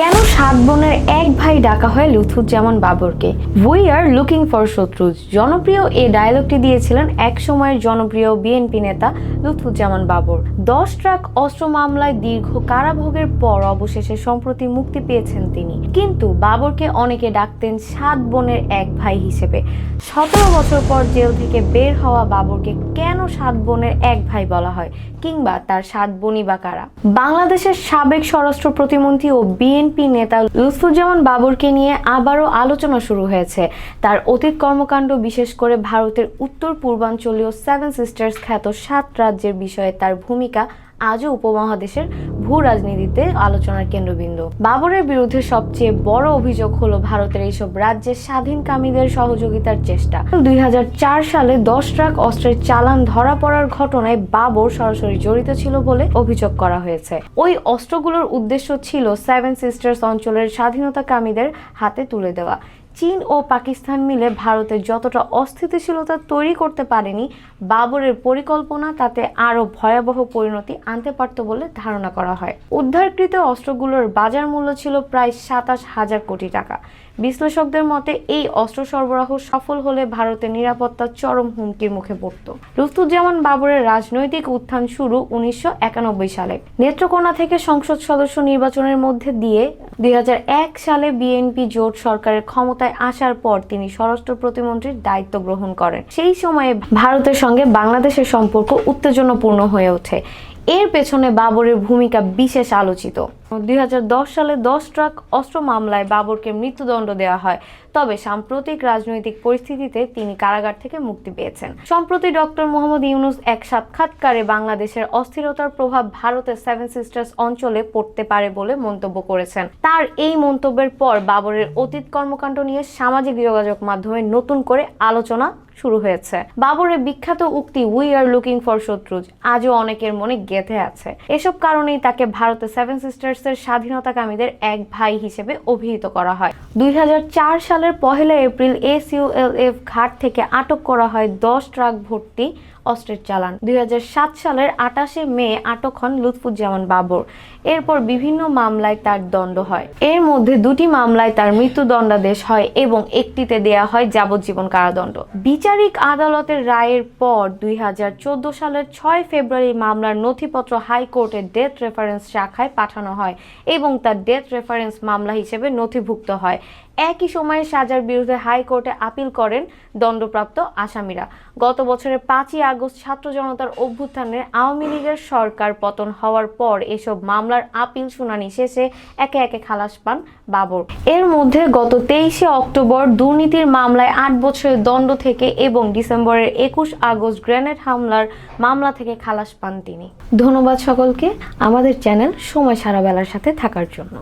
কেন সাত বোনের এক ভাই ডাকা হয় লুথুজ্জামান বাবরকে? উই আর লুকিং ফর শত্রুজ। জনপ্রিয় এই ডায়লগটি দিয়েছিলেন এক সময়ের জনপ্রিয় বিএনপি নেতা লুথুজ্জামান বাবর। দশ ট্রাক অস্ত্র মামলায় দীর্ঘ কারাভোগের পর অবশেষে সম্প্রতি মুক্তি পেয়েছেন তিনি। কিন্তু বাবরকে অনেকে ডাকতেন সাত বোনের এক ভাই হিসেবে। সতেরো বছর পর জেল থেকে বের হওয়া বাবরকে কেন সাত বোনের এক ভাই বলা হয়? কিংবা তার সাত বোনই বা কারা? বাংলাদেশের সাবেক স্বরাষ্ট্র প্রতিমন্ত্রী ও বিএনপি নেতা লুৎফুজ্জামান বাবরকে নিয়ে আবারও আলোচনা শুরু হয়েছে, তার অতীত কর্মকাণ্ড বিশেষ করে ভারতের উত্তর পূর্বাঞ্চলীয় সেভেন সিস্টার্স খ্যাত সাত রাজ্যের বিষয়ে তার ভূমিকা আজও উপমহাদেশের ভূ রাজনীতিতে আলোচনার কেন্দ্রবিন্দু। বাবরের বিরুদ্ধে সবচেয়ে বড় অভিযোগ হলো ভারতের এইসব রাজ্যের স্বাধীনকামীদের সহযোগিতার চেষ্টা। দুই হাজার চার সালে দশ ট্রাক অস্ত্রের চালান ধরা পড়ার ঘটনায় বাবর সরাসরি জড়িত ছিল বলে অভিযোগ করা হয়েছে। ওই অস্ত্রগুলোর উদ্দেশ্য ছিল সেভেন সিস্টার্স অঞ্চলের স্বাধীনতাকামীদের হাতে তুলে দেওয়া। চীন ও পাকিস্তান মিলে ভারতের যতটা অস্থিতিশীলতা তৈরি করতে পারেনি, বাবরের পরিকল্পনা তাতে আরও ভয়াবহ পরিণতি আনতে পারত বলে ধারণা করা হয়। উদ্ধারকৃত অস্ত্রগুলোর বাজার মূল্য ছিল প্রায় সাতাশ হাজার কোটি টাকা। বিশ্লেষকদের মতে, এই অস্ত্র সরবরাহ সফল হলে ভারতের নিরাপত্তা চরম হুমকির মুখে পড়ত। লুৎফুজ্জামান বাবরের রাজনৈতিক উত্থান শুরু উনিশশো একানব্বই সালে। নেত্রকোনা থেকে সংসদ সদস্য নির্বাচনের মধ্যে দিয়ে দুই হাজার এক সালে বিএনপি জোট সরকারের ক্ষমতায় আসার পর তিনি স্বরাষ্ট্র প্রতিমন্ত্রীর দায়িত্ব গ্রহণ করেন। সেই সময়ে ভারতের সঙ্গে বাংলাদেশের সম্পর্ক উত্তেজনাপূর্ণ হয়ে ওঠে। এর পেছনে বাবরের ভূমিকা বিশেষ আলোচিত। দুই সালে দশ ট্রাক অস্ত্র মামলায় বাবরকে মৃত্যুদণ্ড দেওয়া হয়। তবে সাম্প্রতিক রাজনৈতিক পরিস্থিতিতে তিনি কারাগার থেকে মুক্তি পেয়েছেন। সম্প্রতি ডক্টর মোহাম্মদ ইউনুস এক সাক্ষাৎকারে বাংলাদেশের অস্থিরতার প্রভাব ভারতের সেভেন সিস্টার্স অঞ্চলে পড়তে পারে বলে মন্তব্য করেছেন। তার এই মন্তব্যের পর বাবরের অতীত কর্মকাণ্ড নিয়ে সামাজিক যোগাযোগ মাধ্যমে নতুন করে আলোচনা শুরু হয়েছে। বাবরের বিখ্যাত উক্তি উই আর লুকিং ফর শত্রুজ আজও অনেকের মনে গেঁথে আছে। এসব কারণেই তাকে ভারতে সেভেন সিস্টার্স এর স্বাধীনতাকামীদের এক ভাই হিসেবে অভিহিত করা হয়। দুই হাজার চার সালের পহেলা এপ্রিল এসইউএলএফ ঘাট থেকে আটক করা হয় দশ ট্রাক ভর্তি অস্ত্রের চালান। দুই হাজার সাত সালের আটাশে মে আটক হন লুৎফুজ্জামান বাবর। এরপর বিভিন্ন মামলায় তার দণ্ড হয়। এর মধ্যে দুটি মামলায় তার মৃত্যুদণ্ডাদেশ হয় এবং একটিতে দেয়া হয় যাবজ্জীবন কারাদণ্ড। বিচারিক আদালতের রায়ের পর দুই হাজার চোদ্দ সালের ছয় ফেব্রুয়ারি মামলার নথিপত্র হাইকোর্টের ডেথ রেফারেন্স শাখায় পাঠানো হয় এবং তার ডেথ রেফারেন্স মামলা হিসেবে নথিভুক্ত হয়। একই সময়ে সাজার বিরুদ্ধে হাইকোর্টে আপিল করেন দণ্ডপ্রাপ্ত আসামিরা। গত বছরের পাঁচই আগস্ট ছাত্র জনতার অভ্যুত্থানে আওয়ামী লীগের সরকার পতন হওয়ার পর এসব মামলার আপিল শুনানি শেষে একে একে খালাস পান বাবর। এর মধ্যে গত তেইশে অক্টোবর দুর্নীতির মামলায় আট বছরের দণ্ড থেকে এবং ডিসেম্বরের একুশ আগস্ট গ্রেনেড হামলার মামলা থেকে খালাস পান তিনি। ধন্যবাদ সকলকে। আমাদের চ্যানেল সময় সারা বেলার সাথে থাকার জন্য।